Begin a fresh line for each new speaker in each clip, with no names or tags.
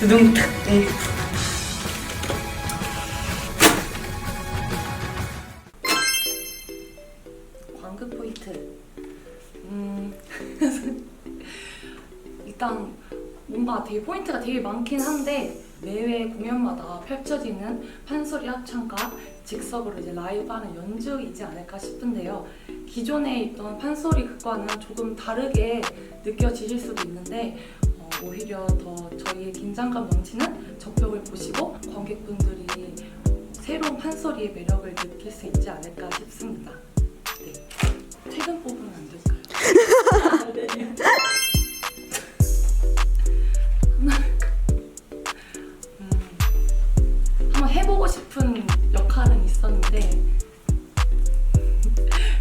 두둥 탁. 응.
광급 포인트. 음, 일단 뭔가 되게 포인트가 되게 많긴 한데 매회 공연마다 펼쳐지는 판소리 합창과 즉석으로 이제 라이브하는 연주이지 않을까 싶은데요. 기존에 있던 판소리 극과는 조금 다르게 느껴지실 수도 있는데 어, 오히려 더 저희의 긴장감 넘치는 적벽을 보시고 관객분들이 새로운 판소리의 매력을 느낄 수 있지 않을까 싶습니다. 네. 퇴근 뽑으면 안 될까요? 네. 음, 한번 해보고 싶은 역할은 있었는데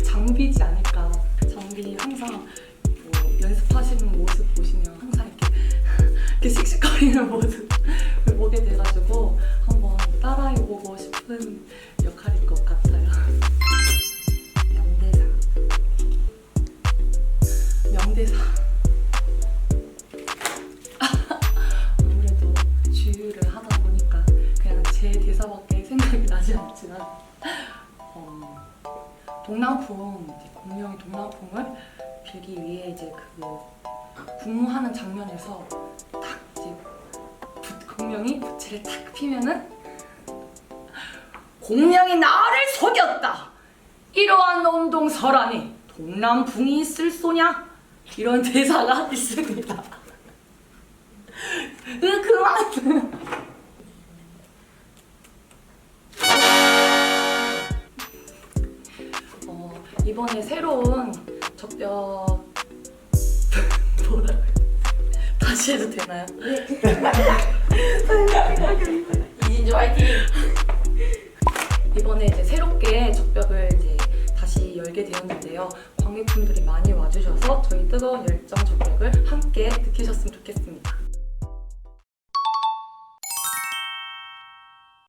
장비지 않을까. 장비 항상 뭐 연습하시는 모습 보시면 항상 이렇게 이렇게 씩씩거리는 모습을 보게 돼가지고 한번 따라해보고 싶은 역할일 것 같아요. 명대사. 명대사. 아무래도 주유를 하다 보니까 그냥 제 대사밖에 생각이 나지 않지만 어, 동남풍 공명이 동남풍을 빌기 위해 이제 그 군무하는 장면에서 공명이 부채를 탁 피면은 공명이 나를 속였다. 이러한 놈동설안에 동남풍이 있을 소냐? 이런 대사가 있습니다. 으 그만. 어, 이번에 새로운 접벽 다시 해도 되나요?
이진주 화이팅.
이번에 이제 새롭게 적벽을 이제 다시 열게 되었는데요. 관객분들이 많이 와주셔서 저희 뜨거운 열정 적벽을 함께 느끼셨으면 좋겠습니다.